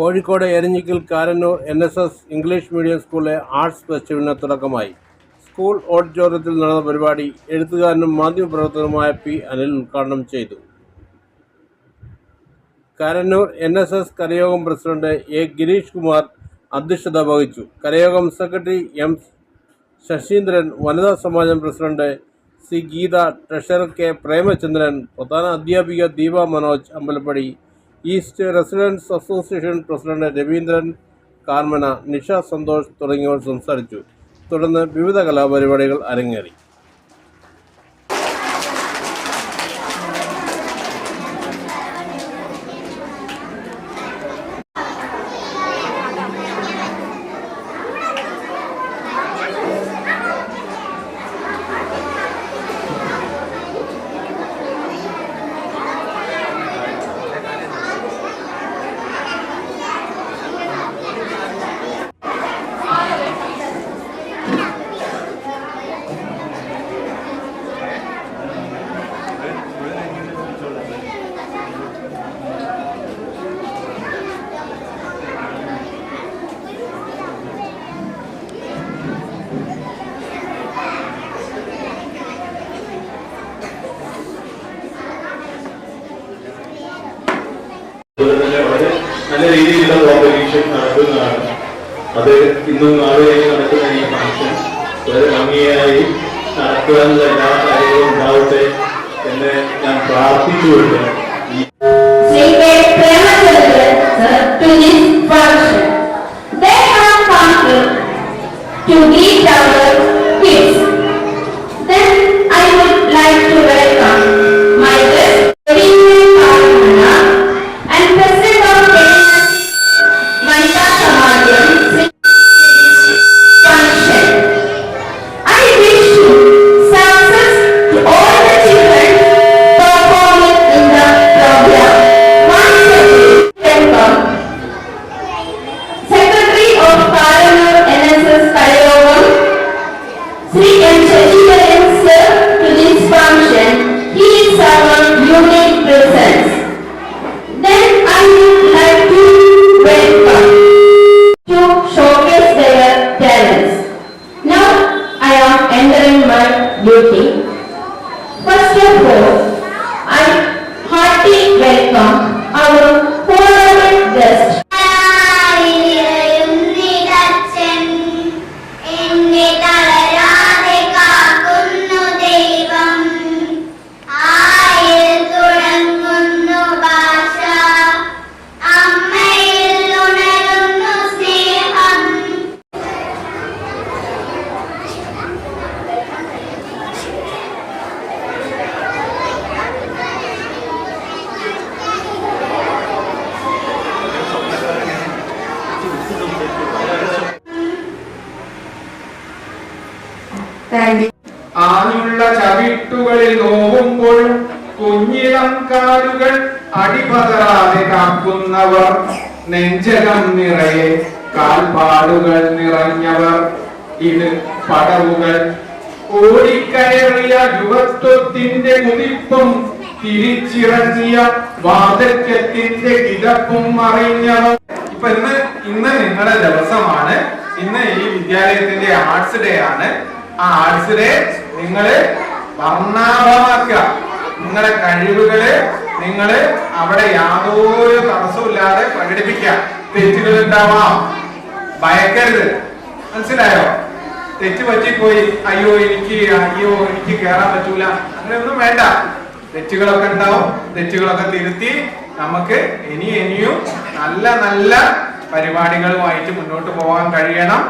Kozhikode Eranhikkal Karannur N S S English medium സ്കൂളിലെ arts ഫെസ്റ്റിവലിന് തുടക്കമായി. സ്കൂൾ ഓഡിറ്റോറിയത്തിൽ നടന്ന പരിപാടി എഴുത്തുകാരനും മാധ്യമപ്രവർത്തകനുമായ പി അനിൽ ഉദ്ഘാടനം ചെയ്തു. കാരന്നൂർ എൻ എസ് എസ് കരയോഗം പ്രസിഡന്റ് എ ഗിരീഷ് കുമാർ അധ്യക്ഷത വഹിച്ചു. കരയോഗം സെക്രട്ടറി എം ശശീന്ദ്രൻ വനിതാ സമാജം president C Geetha treasurer K Premachandran പ്രധാന അധ്യാപിക Deepa Manoj Ambalappadi east residence association president Raveendran Karmana Nisha Santhosh തുടങ്ങിയവർ സംസാരിച്ചു. തുടർന്ന് വിവിധ കലാപരിപാടികൾ അരങ്ങേറി അതുപോലെ തന്നെ വളരെ നല്ല അന്തരീക്ഷം നടക്കുന്നതാണ്. അത് ഇന്നും നാളെയായി നടക്കുന്ന ഈ ഫംഗ്ഷൻ. വളരെ ഭംഗിയായി നടക്കുവാനുള്ള എല്ലാ കാര്യങ്ങളും ഉണ്ടാവട്ടെ എന്ന് ഞാൻ പ്രാർത്ഥിച്ചുകൊണ്ട് my duty. First of all, കുഞ്ഞിളം അടിപതരാതെ കാക്കുന്നവർ നെഞ്ചകം നിറയെ കാൽപാടുകൾ നിറഞ്ഞവർ. ഇത് പടവുകൾ. ഓടിക്കയറിയ യുവത്വത്തിന്റെ കുതിപ്പും തിരിച്ചിറങ്ങിയ വാർദ്ധക്യത്തിന്റെ കിതപ്പും അറിഞ്ഞവർ. ഇപ്പൊ ഇന്ന് ഇന്ന് നിങ്ങളുടെ ദിവസമാണ്. ഇന്ന് ഈ വിദ്യാലയത്തിന്റെ ആർട്സ് ഡേ ആണ്. ആ ആർട്സ് ഡേ നിങ്ങൾ വർണാഭമാക്കുക. നിങ്ങളുടെ കഴിവുകൾ നിങ്ങൾ അവിടെ യാതൊരു തടസ്സമില്ലാതെ പ്രകടിപ്പിക്കുക. തെറ്റുകൾ ഉണ്ടാവാം ഭയക്കരുത്. മനസ്സിലായോ? തെറ്റ് പറ്റിപ്പോയി. അയ്യോ എനിക്ക് അയ്യോ എനിക്ക് കേറാൻ പറ്റൂല. അങ്ങനെയൊന്നും വേണ്ട. തെറ്റുകളൊക്കെ ഉണ്ടാവും. തെറ്റുകളൊക്കെ തിരുത്തി നമുക്ക് ഇനി ഇനിയും നല്ല നല്ല പരിപാടികളുമായിട്ട് മുന്നോട്ട് പോകാൻ കഴിയണം.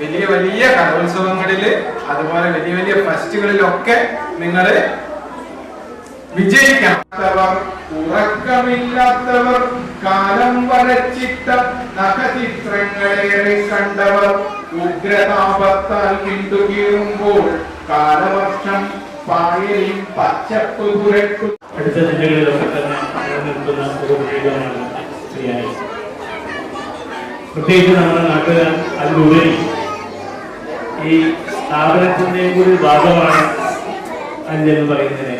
വലിയ വലിയ കലോത്സവങ്ങളിൽ അതുപോലെ വലിയ വലിയ ഫെസ്റ്റുകളിലൊക്കെ നിങ്ങൾ വിജയിക്കാത്തവർ ഉറക്കമില്ലാത്തവർ കാലം വരച്ചിട്ട നഖചിത്രങ്ങളേറെ കണ്ടവർ ഉഗ്രതാപത്താൽ പിന്തുകീറുമ്പോൾ കാലവർഷം പായലിൽ പച്ചപ്പ് പുരക്കും അടുത്ത ജില്ലകളിലൊക്കെ തന്നെ നിലനിൽക്കുന്ന ഒരു പ്രതീകമാണ് ശ്രീയായി പ്രത്യേകിച്ച് നമ്മുടെ നാട്ടുകാർ അതിലുപരി ഈ സ്ഥാപനത്തിന്റെയും കൂടി ഭാഗമാണ് അഞ്ചെന്ന് പറയുന്നതിന്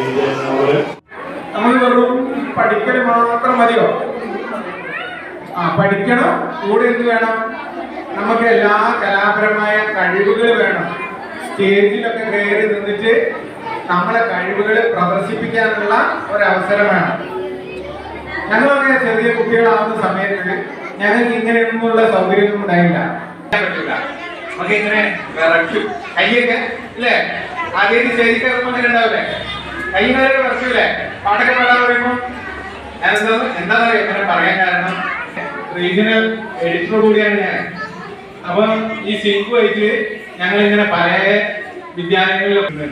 മതിയോ? ആ പഠിക്കണം. കൂടെ എന്ത് വേണം? നമുക്ക് എല്ലാ കലാപരമായ കഴിവുകൾ വേണം. സ്റ്റേജിലൊക്കെ കയറി നിന്നിട്ട് നമ്മളെ കഴിവുകൾ പ്രദർശിപ്പിക്കാനുള്ള ഒരവസരം വേണം. ഞങ്ങളൊക്കെ ചെറിയ കുട്ടികളാവുന്ന സമയത്ത് ഞങ്ങൾക്ക് ഇങ്ങനെയൊന്നുമുള്ള സൗകര്യമൊന്നും ഉണ്ടായില്ല. ഇങ്ങനെ വിറയ്ക്കും. ആദ്യം സ്റ്റേജിൽ കയറുമ്പോൾ അങ്ങനെ ഉണ്ടാവില്ലേ? വിറയ്ക്കൂലേ പാട്ടൊക്കെ പാടാൻ പറയുമ്പോൾ ഞാനെന്താ എന്താ പറയുക ഇങ്ങനെ പറയാൻ കാരണം? റീജിയണൽ എഡിറ്റർ കൂടിയാണ് ഞാൻ. അപ്പൊ ഈ സിങ്കുമായിട്ട് ഞങ്ങൾ ഇങ്ങനെ പല വിദ്യാലയങ്ങളിലൊക്കെ.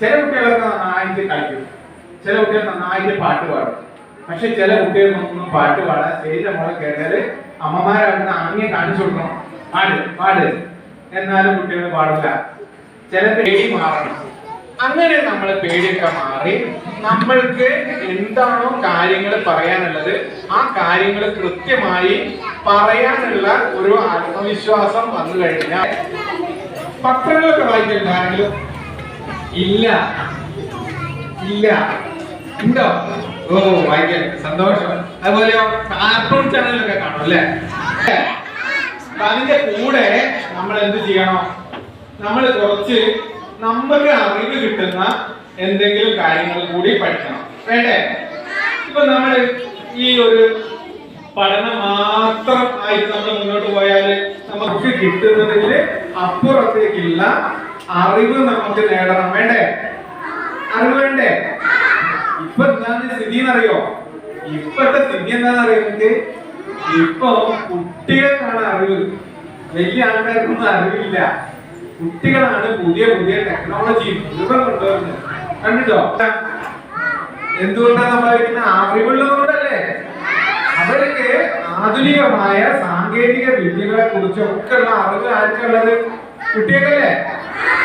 ചില കുട്ടികളൊക്കെ നന്നായിട്ട് കളിക്കും. ചില കുട്ടികൾ നന്നായിട്ട് പാട്ട് പാടും. പക്ഷെ ചില കുട്ടികൾക്കൊന്നും പാട്ട് പാടാൻ സ്റ്റേജിന്റെ നമ്മളെ കയറിയാൽ അമ്മമാരവിടുന്ന് ആംഗ്യം കാണിച്ചു കൊടുക്കണം. പാട് പാട്. എന്നാലും കുട്ടികൾ പാടില്ല. ചില പേടി മാറണം. അങ്ങനെ നമ്മൾ പേടിയൊക്കെ മാറി നമ്മൾക്ക് എന്താണോ കാര്യങ്ങൾ പറയാനുള്ളത് ആ കാര്യങ്ങൾ കൃത്യമായി പറയാനുള്ള ഒരു ആത്മവിശ്വാസം വന്നു കഴിഞ്ഞാൽ പത്രങ്ങളൊക്കെ വായിക്കലുണ്ടാണെങ്കിലും ഇല്ല. ഇല്ല. ഉണ്ടോ? ഓ വായിക്കാൻ സന്തോഷം. അതുപോലെ കാർട്ടൂൺ ചാനലൊക്കെ കാണും അല്ലേ? അതിന്റെ കൂടെ നമ്മൾ എന്ത് ചെയ്യണം? നമ്മൾ കുറച്ച് നമുക്ക് അറിവ് കിട്ടുന്ന എന്തെങ്കിലും കാര്യങ്ങൾ കൂടി പഠിക്കണം. വേണ്ടേ? ഇപ്പൊ നമ്മൾ ഈ ഒരു പഠനം മാത്രം ആയിട്ട് നമ്മൾ മുന്നോട്ട് പോയാൽ നമുക്ക് കിട്ടുന്നതിൽ അപ്പുറത്തേക്കുള്ള അറിവ് നമുക്ക് നേടണം. വേണ്ടേ? അറിവ് വേണ്ടേ? ഇപ്പൊ എന്താണ് സ്ഥിതി എന്നറിയോ? ഇപ്പത്തെ സ്ഥിതി എന്താണെന്ന് അറിയുന്നത് ഇപ്പൊ കുട്ടികൾക്കാണ് അറിവ്. വലിയ ആൾക്കാർക്കൊന്നും അറിവില്ല. കുട്ടികളാണ് പുതിയ പുതിയ ടെക്നോളജി കണ്ടിട്ടോ? എന്തുകൊണ്ടാണ് സംഭവിക്കുന്ന അറിവുള്ളതുകൊണ്ടല്ലേ? അവർക്ക് ആധുനികമായ സാങ്കേതിക വിദ്യകളെ കുറിച്ചൊക്കെ ഉള്ള അറിവ് ആർക്കുള്ളത് കുട്ടികൾക്കല്ലേ?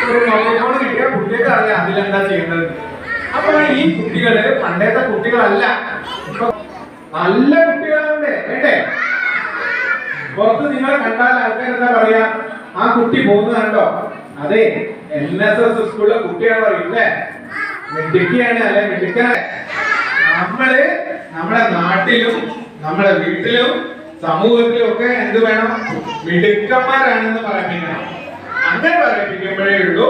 ഒരു മൊബൈൽ ഫോൺ കിട്ടിയാൽ കുട്ടികൾക്ക് അറിയാം അതിലെന്താ ചെയ്യേണ്ടത്. അപ്പൊ ഈ കുട്ടികൾ പണ്ടത്തെ കുട്ടികളല്ല. നല്ല കുട്ടികളുണ്ട് വേണ്ടേ? പുറത്ത് നിങ്ങളെ കണ്ടാൽ ആൾക്കാർ എന്താ പറയാ? ആ കുട്ടി പോകുന്നത് കണ്ടോ? അതെ എൻ എസ് എസ് സ്കൂളിലെ കുട്ടിയാണ് ഇല്ലേ മിടുക്കിയാണ് അല്ലെ മിടുക്കാണ് നമ്മൾ നമ്മുടെ നാട്ടിലും നമ്മുടെ വീട്ടിലും സമൂഹത്തിലും ഒക്കെ എന്ത് വേണം? മിടുക്കന്മാരാണെന്ന് പറയിപ്പിക്കണം. അങ്ങനെ പറയിപ്പിക്കുമ്പോഴേ ഉള്ളൂ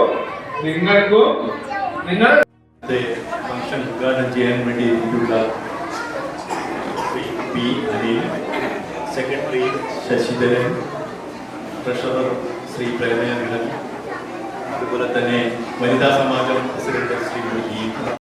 നിങ്ങൾക്കും നിങ്ങൾ ഫംഗ്ഷൻ ഉദ്ഘാടനം ചെയ്യാൻ വേണ്ടി Shri P Anil secretary Sasidharan treasurer Shri പ്രേമയ നിലൻ അതുപോലെ തന്നെ വനിതാ സമാജം പ്രസിഡന്റ് ശ്രീ